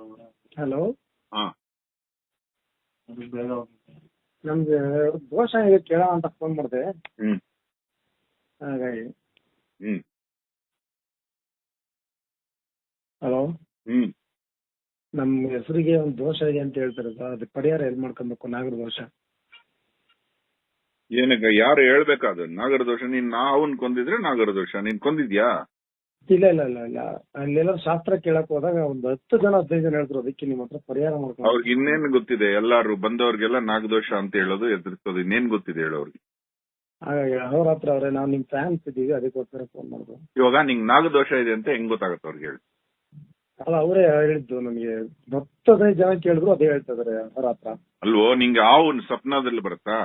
Hello ನಮ್ಗೆ ದೋಷ ಇದೆ ಕೇಳೋ ಅಂತ ಫೋನ್ ಮಾಡಿದೆ. ಹ್ಮ್. ಹಾಗಾಗಿ. ಹ್ಮ್. ಹಲೋ ಹ್ಮ್. ನಮ್ಮ ಹೆಸರಿಗೆ ಒಂದು ದೋಷ ಇದೆ ಅಂತ ಹೇಳ್ತಾರೆ ಸರ್ ಅದಕ್ಕೆ ಪರಿಹಾರ ಎಲ್ಲಿ ಮಾಡ್ಕೊಬೇಕು? ನಾಗರ ದೋಷ ಏನಕ್ಕ ಯಾರು ಹೇಳ್ಬೇಕಾದ ನಾಗರ ದೋಷ ನೀನ್ ನಾವನ್ ಕೊಂದಿದ್ರೆ ನಾಗರ ದೋಷ ನೀನ್ ಕೊಂದಿದ್ಯಾ? ಇಲ್ಲ ಇಲ್ಲ ಇಲ್ಲ ಇಲ್ಲ. ಅಲ್ಲೆಲ್ಲ ಶಾಸ್ತ್ರ ಕೇಳಕ್ ಹೋದಾಗ ಒಂದು ಹತ್ತು ಜನ ಹದಿನೈದು ಜನ ಹೇಳಿದ್ರು ಅದಕ್ಕೆ ನಿಮ್ ಹತ್ರ ಪರಿಹಾರ ಮಾಡ್ಕೊಂಡು ಅವ್ರಿಗೆ ಇನ್ನೇನ್ ಗೊತ್ತಿದೆ? ಎಲ್ಲಾರು ಬಂದವ್ರಿಗೆಲ್ಲ ನಾಗದೋಷ ಅಂತ ಹೇಳೋದು ಎದುರಿಸೋದು ಇನ್ನೇನ್ ಗೊತ್ತಿದೆ ಹೇಳೋರ್ಗೆ ಹಾಗಾಗಿ ಅವ್ರ ಹತ್ರ ಅವ್ರೆ ನಾವ್ ನಿಮ್ ಫ್ಯಾನ್ಸ್ ಇದ್ದೀವಿ ಅದಕ್ಕೋಸ್ಕರ ಫೋನ್ ಮಾಡಿದ್ರು ಇವಾಗ ನಿಂಗ್ ನಾಗದೋಷ ಇದೆ ಅಂತ ಹೆಂಗ್ ಗೊತ್ತಾಗತ್ತೆ ಅವ್ರಿಗೆ ಹೇಳಿ. ಅಲ್ಲ ಅವರೇ ಹೇಳಿದ್ದು ನಮಗೆ ಹತ್ತು ಹದಿನೈದು ಜನ ಕೇಳಿದ್ರು ಅದೇ ಹೇಳ್ತಾ ಇದಾರೆ ಅವ್ರ ಹತ್ರ. ಅಲ್ವೋ ನಿಂಗೆ ಹಾವು ಸ್ವಪ್ನದಲ್ಲಿ ಬರುತ್ತಾ?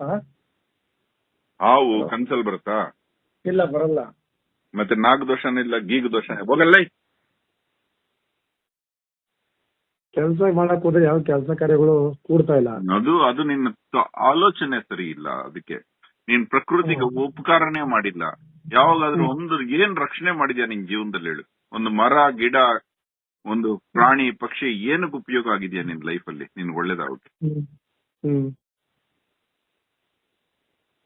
ಹಾ? ಹಾವು ಕನ್ಸಲ್ ಬರುತ್ತಾ? ಇಲ್ಲ ಬರಲ್ಲ. ಮತ್ತೆ ನಾಗದೋಷನ ಇಲ್ಲ ಗೀಗ ದೋಷ ಹೋಗಲ್ಲ ಕೆಲಸ ಮಾಡಕ್ ಹೋದ್ರೆ ಯಾವ ಕೆಲಸ ಕಾರ್ಯಗಳು ಕೂಡ್ತಾ ಇಲ್ಲ? ಅದು ಅದು ನಿನ್ನ ಆಲೋಚನೆ ಸರಿ ಇಲ್ಲ ಅದಕ್ಕೆ. ನೀನ್ ಪ್ರಕೃತಿಗೆ ಉಪಕಾರನೇ ಮಾಡಿಲ್ಲ. ಯಾವಾಗಾದ್ರೂ ಒಂದು ಏನ್ ರಕ್ಷಣೆ ಮಾಡಿದ್ಯಾ ನಿನ್ ಜೀವನದಲ್ಲಿ ಹೇಳು. ಒಂದು ಮರ ಗಿಡ ಒಂದು ಪ್ರಾಣಿ ಪಕ್ಷಿ ಏನಕ್ಕೆ ಉಪಯೋಗ ಆಗಿದ್ಯಾ ನಿನ್ ಲೈಫ್ ಅಲ್ಲಿ ನಿನ್ ಒಳ್ಳೇದಾಗುತ್ತೆ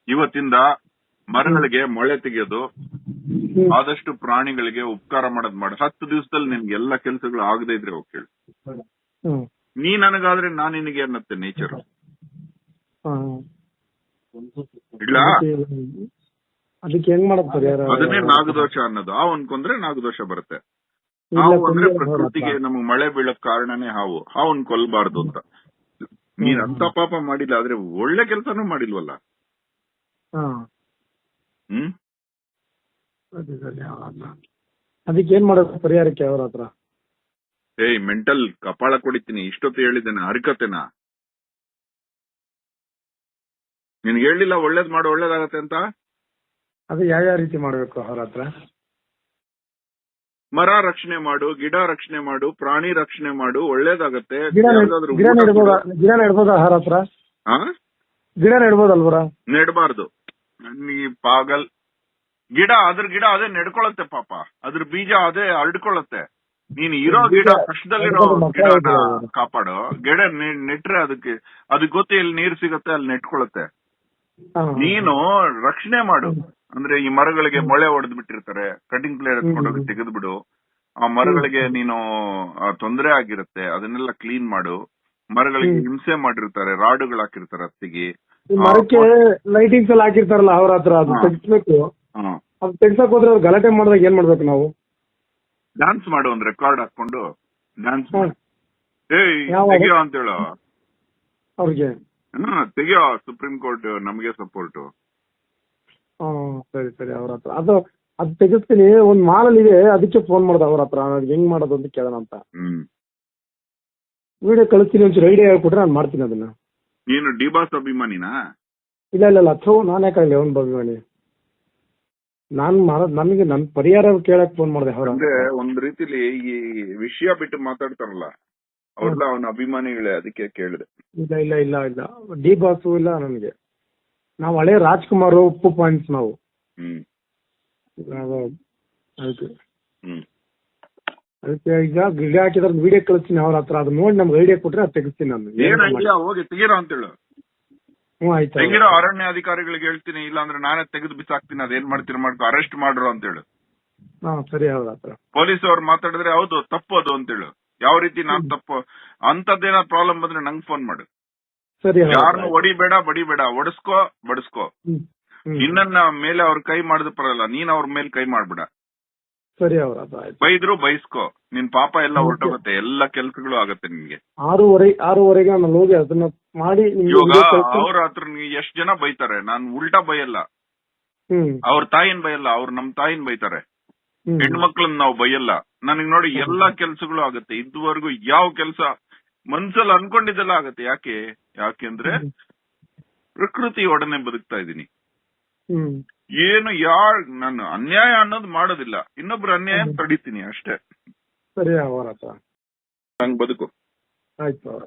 ಇವತ್ತಿಂದ ಮರಗಳಿಗೆ ಮೊಳೆ ತೆಗೆಯೋದು. ಆದಷ್ಟು ಪ್ರಾಣಿಗಳಿಗೆ ಉಪಕಾರ ಮಾಡೋದ್ ಮಾಡು. ಹತ್ತು ದಿವಸದಲ್ಲಿ ನಿನ್ಗೆ ಎಲ್ಲಾ ಕೆಲಸಗಳು ಆಗದೆ ಇದ್ರೆ ಹೋಗಿ ಕೇಳು. ನೀ ನನಗಾದ್ರೆ ನಾನ್ ನಿನಗೆ ಅನ್ನತ್ತೆ ನೇಚರ್. ಇಲ್ಲ. ಅದಕ್ಕೆ- ಹೆಂಗ್ ಅದನ್ನೇ ನಾಗದೋಷ ಅನ್ನೋದು. ಹಾವು ಅನ್ಕೊಂಡ್ರೆ ನಾಗದೋಷ ಬರುತ್ತೆ. ಹಾವು ಅಂದ್ರೆ ಪ್ರಕೃತಿಗೆ. ನಮಗ್ ಮಳೆ ಬೀಳಕ್ ಕಾರಣನೇ ಹಾವು. ಹಾವನ್ ಕೊಲ್ಬಾರ್ದು ಅಂತ. ನೀನ್ ಅಂತ ಪಾಪ ಮಾಡಿಲ್ಲ ಆದ್ರೆ ಒಳ್ಳೆ ಕೆಲಸನೂ ಮಾಡಿಲ್ವಲ್ಲ? ಹ್ಮ್? ಅದಕ್ಕೆ ಏನ್ ಮಾಡೋದು ಪರಿಹಾರಕ್ಕೆ ಅವ್ರ ಹತ್ರ? ಏಯ್ ಮೆಂಟಲ್ ಕಪಾಳ ಕೊಡಿತೀನಿ. ಇಷ್ಟೊತ್ತು ಹೇಳಿದ್ದೇನೆ ಹರಿಕತೆನ. ನಿನ್ಗೆ ಹೇಳಿಲ್ಲ ಒಳ್ಳೇದ್ ಮಾಡು ಒಳ್ಳೇದಾಗತ್ತೆ ಅಂತ? ಅದು ಯಾವ ರೀತಿ ಮಾಡ್ಬೇಕು ಅವ್ರ ಹತ್ರ? ಮರ ರಕ್ಷಣೆ ಮಾಡು ಗಿಡ ರಕ್ಷಣೆ ಮಾಡು ಪ್ರಾಣಿ ರಕ್ಷಣೆ ಮಾಡು ಒಳ್ಳೇದಾಗತ್ತೆ. ಗಿಡ ಯಾವ್ದಾದ್ರು ಗಿಡ ಊಟ ನೆಡ್ಬೋದಾ? ಕೊಡು. ಗಿಡ ನೆಡ್ಬೋದಾ ಅವ್ರ ಹತ್ರ? ಆ? ಗಿಡ ನೆಡ್ಬೋದಲ್ವರ? ನೆಡ್ಬಾರ್ದು. ನೀ ಪಾಗಲ್. ಗಿಡ ಅದ್ರ ಗಿಡ ಅದೇ ನೆಡ್ಕೊಳತ್ತೆ ಪಾಪ. ಅದ್ರ ಬೀಜ ಅದೇ ಹರಡ್ಕೊಳತ್ತೆ ನೀನ್ ಇರೋ ಗಿಡ ಕಷ್ಟದಲ್ಲಿರೋ ಗಿಡನ ಕಾಪಾಡು. ಗಿಡ ನೆಟ್ರೆ ಅದಕ್ಕೆ ಅದಕ್ಕೆ ಗೊತ್ತಿ ಎಲ್ಲಿ ನೀರ್ ಸಿಗತ್ತೆ ಅಲ್ಲಿ ನೆಟ್ಕೊಳತ್ತೆ. ನೀನು ರಕ್ಷಣೆ ಮಾಡು. ಅಂದ್ರೆ ಈ ಮರಗಳಿಗೆ ಮೊಳೆ ಹೊಡೆದ್ ಬಿಟ್ಟಿರ್ತಾರೆ ಕಟಿಂಗ್ ಪ್ಲೇಯರ್ ಎತ್ಕೊಂಡೋಗಿ ತೆಗೆದು ಬಿಡು ಆ ಮರಗಳಿಗೆ ನೀನು ತೊಂದರೆ ಆಗಿರುತ್ತೆ. ಅದನ್ನೆಲ್ಲ ಕ್ಲೀನ್ ಮಾಡು. ಮರಗಳಿಗೆ ಹಿಂಸೆ ಮಾಡಿರ್ತಾರೆ. ರಾಡುಗಳು ಹಾಕಿರ್ತಾರೆ ಹತ್ತಿಗೆ ಮರಕ್ಕೆ ಲೈಟಿಂಗ್ಸ್ ಎಲ್ಲ ಹಾಕಿರ್ತಾರಲ್ಲ ಅವ್ರ ಹತ್ರ ಅದು ಹಾ. ಅದು ತೆಗ್ಸಕ್ ಹೋದ್ರೆ ಅವ್ರು ಗಲಾಟೆ ಮಾಡಿದಾಗ ಏನ್ ಮಾಡ್ಬೇಕು ನಾವು? ಡ್ಯಾನ್ಸ್ ಮಾಡು ಒಂದ್ ರೆಕಾರ್ಡ್ ಹಾಕೊಂಡು ಡ್ಯಾನ್ಸ್? ತೆಗಿಯೋ ಅಂತ ಹೇಳು ಅವ್ರಿಗೆ ತೆಗಿಯೋ ಸುಪ್ರೀಂ ಕೋರ್ಟ್ ನಮಗೆ ಸಪೋರ್ಟ್ ಸರಿ ಸರಿ ಅವ್ರ ಹತ್ರ. ಅದು ಅದು ತೆಗಿಸ್ತೀನಿ ಒಂದ್ ಮಾಲಲ್ಲಿ ಇದೆ ಅದಕ್ಕೆ ಫೋನ್ ಮಾಡ್ದೆ ಅವ್ರ ಹತ್ರ. ಹೆಂಗ್ ಮಾಡೋದು ಅಂತ ಕೇಳೋಣ ಅಂತ. ಹ್ಮ್. ವಿಡಿಯೋ ಕಳಿಸ್ತೀನಿ ಒಂಚೂರು ಐಡಿಯಾ ಹೇಳ್ಕೊಟ್ರೆ ನಾನು ಮಾಡ್ತೀನಿ ಅದನ್ನ. ನೀನು ಡಿಬಾಸ್ ಅಭಿಮಾನಿನಾ? ಇಲ್ಲ ಇಲ್ಲ ಇಲ್ಲ ಥೋ ನಾನೇ ಯಾಕಾಗಲಿ ಅವ್ನ ಭವಿವಾಣಿ ನಾನ್ ಮಾಡೋದ್ ನನಗೆ ನನ್ ಪರಿಹಾರ ಕೇಳಕ್ ಫೋನ್ ಮಾಡಿದೆ ಅವ್ರ. ಅಂದ್ರೆ ಒಂದ್ ರೀತಿಲಿ ಈ ವಿಷಯ ಬಿಟ್ಟು ಮಾತಾಡ್ತಾರಲ್ಲ ಅವ್ರಲ್ಲ ಅವನ ಅಭಿಮಾನಿಗಳೇ ಅದಕ್ಕೆ ಕೇಳಿದೆ. ಇಲ್ಲ ಇಲ್ಲ ಇಲ್ಲ ಇಲ್ಲ. ಡಿ ಬಾಸು ಇಲ್ಲ ನನಗೆ. ನಾವು ಹಳೆ ರಾಜ್ಕುಮಾರ್ ಉಪ್ಪು ಪಾಯಿಂಟ್ಸ್ ನಾವು. ಹ್ಮ್. ಅದು- ಅದಕ್ಕೆ. ಹ್ಮ್. ಅದಕ್ಕೆ ಈಗ ಗಿಡ ಹಾಕಿದ್ರೆ ವಿಡಿಯೋ ಕಳಿಸ್ತೀನಿ ಅವ್ರ ಹತ್ರ. ಅದು ನೋಡಿ ನಮ್ಗೆ ಐಡಿಯಾ ಕೊಟ್ರೆ ಅದು ತೆಗಿಸ್ತೀನಿ ನಾನು. ಹೋಗಿ ತೆಗೀರ ಅಂತ ಹೇಳು. ಹ್ಞೂ ಆಯ್ತು ತೆಗಿರೋ ಅರಣ್ಯ ಅಧಿಕಾರಿಗಳಿಗೆ ಹೇಳ್ತೀನಿ ಇಲ್ಲಾಂದ್ರೆ ನಾನೇ ತೆಗೆದು ಬಿಸಾಕ್ತೀನಿ ಅದೇನ್ ಮಾಡ್ತೀನಿ ಮಾಡ್ಕೊ ಅರೆಸ್ಟ್ ಮಾಡ್ರು ಅಂತ ಹೇಳು ಸರಿ ಪೊಲೀಸ್ ಅವ್ರು ಮಾತಾಡಿದ್ರೆ ಹೌದು ತಪ್ಪು ಅದು ಅಂತ ಹೇಳು ಯಾವ ರೀತಿ ನಾನ್ ತಪ್ಪು ಅಂತದ್ದೇನ ಪ್ರಾಬ್ಲಮ್ ಬಂದ್ರೆ ನಂಗೆ ಫೋನ್ ಮಾಡು. ಯಾರನ್ನು ಹೊಡಿಬೇಡ ಬಡಿಬೇಡ ಒಡಿಸ್ಕೋ ಬಡಿಸ್ಕೋ. ಇನ್ನನ್ನ ಮೇಲೆ ಅವ್ರ ಕೈ ಮಾಡಿದ್ ಪರಲ್ಲ ನೀನ್ ಅವ್ರ ಮೇಲೆ ಕೈ ಮಾಡ್ಬೇಡ. ಸರಿ ಅವ್ರ ಬೈದ್ರು ಬೈಸ್ಕೋ. ನಿನ್ ಪಾಪ ಎಲ್ಲ. ಹೊರಟೋಗುತ್ತೆ. ಎಲ್ಲ ಕೆಲ್ಸಗಳು ಆಗುತ್ತೆ ನಿನ್ಗೆ. ಆರೂವರೆ ಆರೂವರೆಗೆ ನಾನು ಹೋಗಿ ಅದನ್ನ ಮಾಡಿ ನಿಮ್ಗೆ ಇವಾಗ. ಅವ್ರ ಹತ್ರ ಎಷ್ಟ್ ಜನ ಬೈತಾರೆ? ನಾನ್ ಉಲ್ಟಾ ಬೈಯಲ್ಲ. ಅವ್ರ ತಾಯಿನ್ ಬೈಯಲ್ಲ ಅವ್ರ ನಮ್ ತಾಯಿನ್ ಬೈತಾರೆ. ಹೆಣ್ಮಕ್ಳನ್ನ ನಾವು ಬೈಯಲ್ಲ. ನನಗ್ ನೋಡಿ ಎಲ್ಲಾ ಕೆಲ್ಸಗಳು ಆಗುತ್ತೆ. ಇದುವರೆಗೂ ಯಾವ ಕೆಲ್ಸ? ಮನ್ಸಲ್ಲಿ ಅನ್ಕೊಂಡಿದ್ದೆಲ್ಲ ಆಗತ್ತೆ. ಯಾಕೆ? ಯಾಕೆಂದ್ರೆ. ಪ್ರಕೃತಿ ಒಡನೆ ಬದುಕ್ತಾ ಇದೀನಿ ಏನು ಯಾರ ನಾನು ಅನ್ಯಾಯ ಅನ್ನೋದು ಮಾಡೋದಿಲ್ಲ. ಇನ್ನೊಬ್ರು ಅನ್ಯಾಯ ತಡಿತೀನಿ ಅಷ್ಟೇ. ಸರಿ ಅವರ ಬದುಕು. ಆಯ್ತು ಅವ್ರ